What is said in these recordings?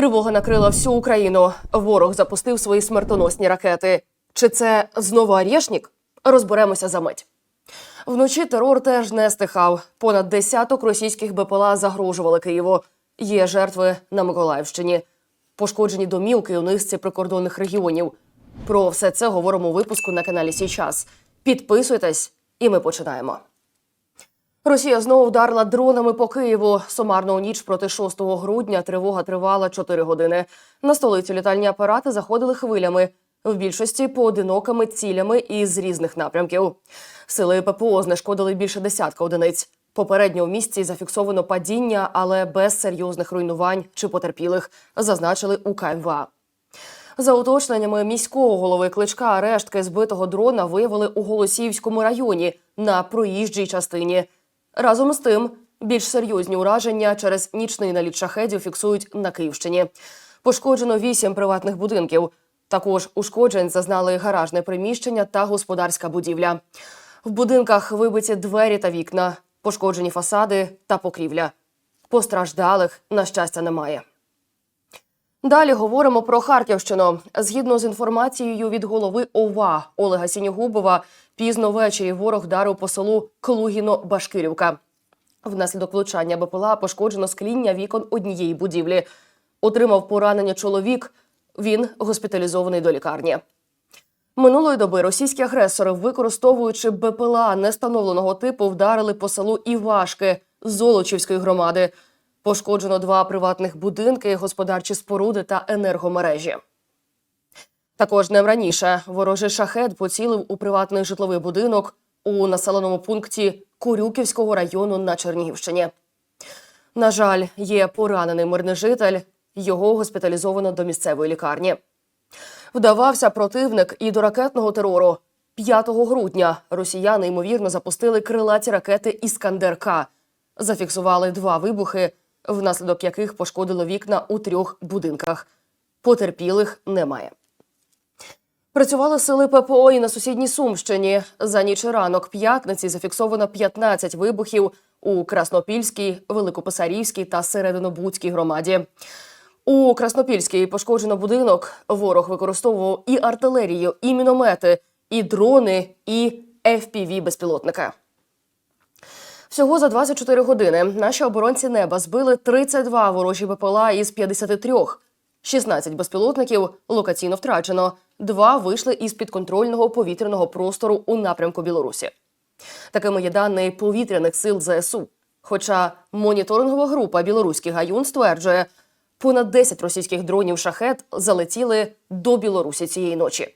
Тривога накрила всю Україну. Ворог запустив свої смертоносні ракети. Чи це знову Арєшнік? Розберемося за мить. Вночі терор теж не стихав. Понад десяток російських БПЛА загрожували Києву. Є жертви на Миколаївщині. Пошкоджені домівки у низці прикордонних регіонів. Про все це говоримо у випуску на каналі Січас. Підписуйтесь, і ми починаємо. Росія знову вдарила дронами по Києву. Сумарно у ніч проти 6 грудня тривога тривала 4 години. На столиці літальні апарати заходили хвилями. В більшості поодинокими цілями із різних напрямків. Сили ППО знешкодили більше десятка одиниць. Попередньо у місті зафіксовано падіння, але без серйозних руйнувань чи потерпілих, зазначили у КМВА. За уточненнями міського голови кличка рештки збитого дрона виявили у Голосіївському районі на проїжджій частині. Разом з тим, більш серйозні ураження через нічний наліт шахедів фіксують на Київщині. Пошкоджено вісім приватних будинків. Також ушкоджень зазнали гаражне приміщення та господарська будівля. В будинках вибиті двері та вікна, пошкоджені фасади та покрівля. Постраждалих, на щастя, немає. Далі говоримо про Харківщину. Згідно з інформацією від голови ОВА Олега Сінігубова, пізно ввечері ворог вдарив по селу Клугіно-Башкирівка. Внаслідок влучання БПЛА пошкоджено скління вікон однієї будівлі. Отримав поранення чоловік. Він госпіталізований до лікарні. Минулої доби російські агресори, використовуючи БПЛА нестановленого типу, вдарили по селу Івашки Золочівської громади. Пошкоджено два приватних будинки, господарчі споруди та енергомережі. Також днем раніше ворожий шахет поцілив у приватний житловий будинок у населеному пункті Курюківського району на Чернігівщині. На жаль, є поранений мирний житель. Його госпіталізовано до місцевої лікарні. Вдавався противник і до ракетного терору. 5 грудня росіяни ймовірно запустили крилаті ракети Іскандер-К. Зафіксували два вибухи, внаслідок яких пошкодило вікна у трьох будинках. Потерпілих немає. Працювали сили ППО і на сусідній Сумщині. За ніч і ранок п'ятниці зафіксовано 15 вибухів у Краснопільській, Великописарівській та Серединобудській громаді. У Краснопільській пошкоджено будинок. Ворог використовував і артилерію, і міномети, і дрони, і fpv безпілотника. Всього за 24 години наші оборонці неба збили 32 ворожі БПЛА із 53. 16 безпілотників локаційно втрачено. Два вийшли із підконтрольного повітряного простору у напрямку Білорусі. Такими є дані повітряних сил ЗСУ. Хоча моніторингова група Білоруський гаюн стверджує, понад 10 російських дронів шахет залетіли до Білорусі цієї ночі.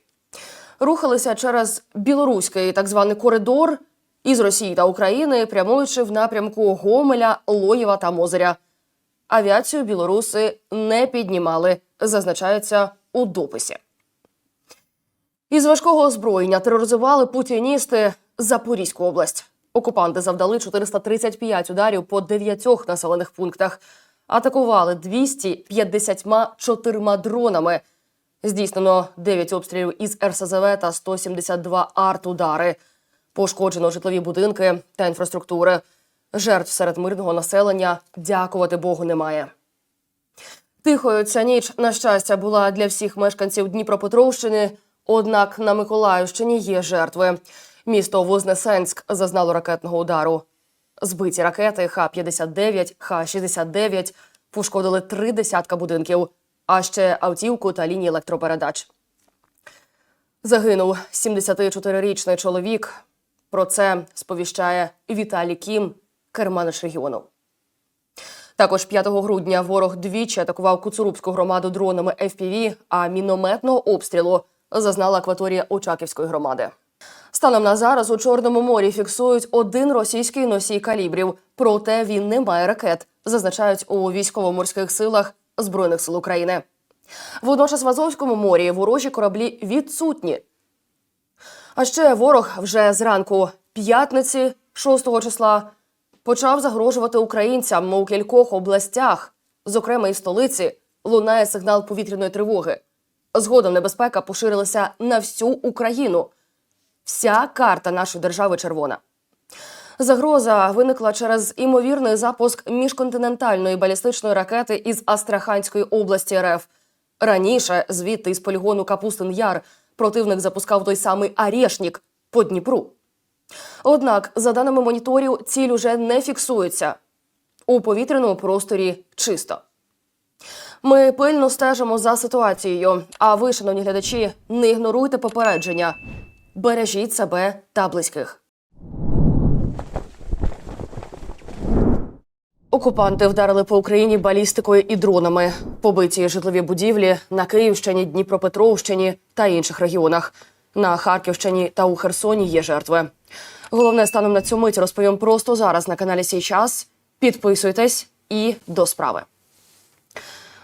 Рухалися через білоруський так званий коридор із Росії та України, прямуючи в напрямку Гомеля, Лоєва та Мозиря. Авіацію білоруси не піднімали, зазначається у дописі. Із важкого озброєння тероризували путіністи Запорізьку область. Окупанти завдали 435 ударів по дев'ятьох населених пунктах. Атакували 254 дронами. Здійснено 9 обстрілів із РСЗВ та 172 артудари. Пошкоджено житлові будинки та інфраструктури. Жертв серед мирного населення дякувати Богу немає. Тихою ця ніч, на щастя, була для всіх мешканців Дніпропетровщини. Однак на Миколаївщині є жертви. Місто Вознесенськ зазнало ракетного удару. Збиті ракети Х-59, Х-69 пошкодили три десятка будинків, а ще автівку та лінії електропередач. Загинув 74-річний чоловік. Про це сповіщає Віталій Кім, керманич регіону. Також 5 грудня ворог двічі атакував Куцурубську громаду дронами FPV, а мінометного обстрілу зазнала акваторія Очаківської громади. Станом на зараз у Чорному морі фіксують один російський носій калібрів, проте він не має ракет, зазначають у військово-морських силах Збройних сил України. Водночас в Азовському морі ворожі кораблі відсутні. А ще ворог вже зранку п'ятниці, 6 числа, почав загрожувати українцям у кількох областях, зокрема і в столиці, лунає сигнал повітряної тривоги. Згодом небезпека поширилася на всю Україну. Вся карта нашої держави червона. Загроза виникла через імовірний запуск міжконтинентальної балістичної ракети із Астраханської області РФ. Раніше звідти із полігону Капустин Яр противник запускав той самий Арєшнік по Дніпру. Однак, за даними моніторів, ціль уже не фіксується. У повітряному просторі чисто. Ми пильно стежимо за ситуацією. А ви, шановні глядачі, не ігноруйте попередження. Бережіть себе та близьких. Окупанти вдарили по Україні балістикою і дронами. Побиті житлові будівлі на Київщині, Дніпропетровщині та інших регіонах. На Харківщині та у Херсоні є жертви. Головне станом на цю мить розповім просто зараз на каналі Сій час. Підписуйтесь і до справи.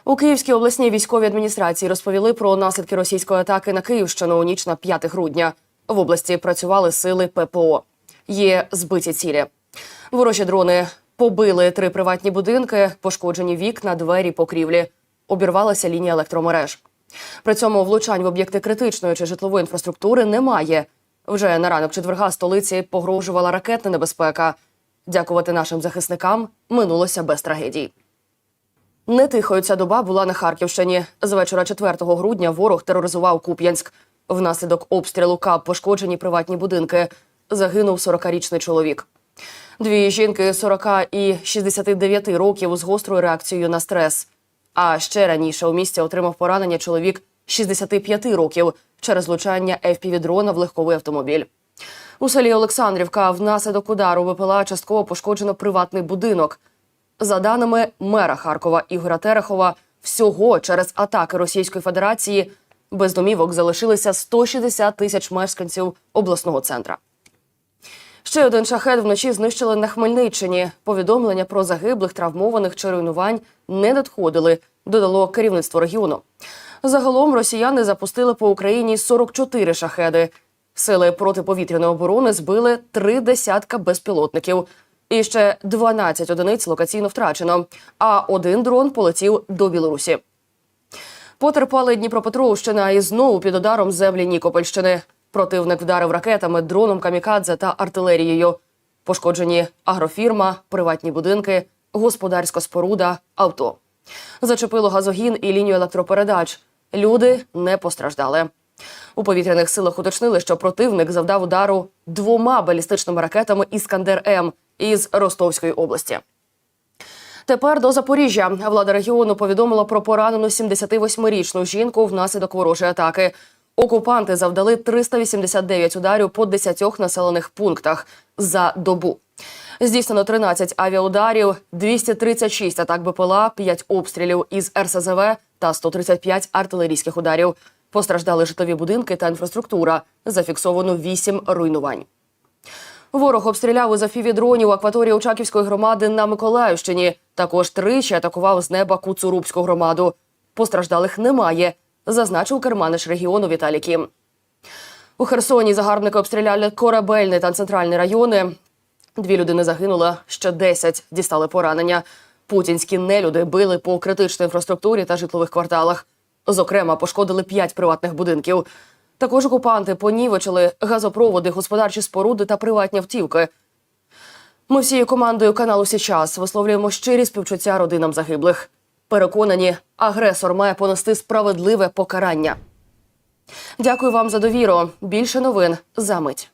У Київській обласній військовій адміністрації розповіли про наслідки російської атаки на Київщину у ніч на 5 грудня. В області працювали сили ППО. Є збиті цілі. Ворожі дрони побили три приватні будинки, пошкоджені вікна, двері, покрівлі. Обірвалася лінія електромереж. При цьому влучань в об'єкти критичної чи житлової інфраструктури немає. Вже на ранок четверга столиці погрожувала ракетна небезпека. Дякувати нашим захисникам минулося без трагедій. Не тихою ця доба була на Харківщині. З вечора 4 грудня ворог тероризував Куп'янськ. Внаслідок обстрілу КАП пошкоджені приватні будинки. Загинув 40-річний чоловік. Дві жінки 40 і 69 років з гострою реакцією на стрес. А ще раніше у місті отримав поранення чоловік 65 років через влучання FPV-дрона в легковий автомобіль. У селі Олександрівка внаслідок удару випила частково пошкоджено приватний будинок. За даними мера Харкова Ігоря Терехова, всього через атаки Російської Федерації без домівок залишилися 160 тисяч мешканців обласного центра. Ще один шахет вночі знищили на Хмельниччині. Повідомлення про загиблих, травмованих чи руйнувань не надходили, додало керівництво регіону. Загалом росіяни запустили по Україні 44 шахеди. Сили протиповітряної оборони збили три десятка безпілотників. І ще 12 одиниць локаційно втрачено, а один дрон полетів до Білорусі. Потерпали Дніпропетровщина і знову під ударом землі Нікопольщини. Противник вдарив ракетами, дроном камікадзе та артилерією. Пошкоджені агрофірма, приватні будинки, господарська споруда, авто. Зачепило газогін і лінію електропередач. Люди не постраждали. У повітряних силах уточнили, що противник завдав удару двома балістичними ракетами Іскандер М із Ростовської області. Тепер до Запоріжжя влада регіону повідомила про поранену 78-річну жінку внаслідок ворожої атаки. Окупанти завдали 389 ударів по 10 населених пунктах за добу. Здійснено 13 авіаударів, 236 атак БПЛА, 5 обстрілів із РСЗВ та 135 артилерійських ударів. Постраждали житлові будинки та інфраструктура. Зафіксовано 8 руйнувань. Ворог обстріляв із дронів акваторії Очаківської громади на Миколаївщині. Також тричі атакував з неба Куцурубську громаду. Постраждалих немає, зазначив керманиш регіону Віталій Кім. У Херсоні загарбники обстріляли корабельний та центральний райони. Дві людини загинули, ще 10 дістали поранення. Путінські нелюди били по критичній інфраструктурі та житлових кварталах. Зокрема, пошкодили п'ять приватних будинків. Також окупанти понівечили газопроводи, господарчі споруди та приватні автівки. Ми всією командою каналу Січас висловлюємо щирі співчуття родинам загиблих. Переконані, агресор має понести справедливе покарання. Дякую вам за довіру. Більше новин за мить.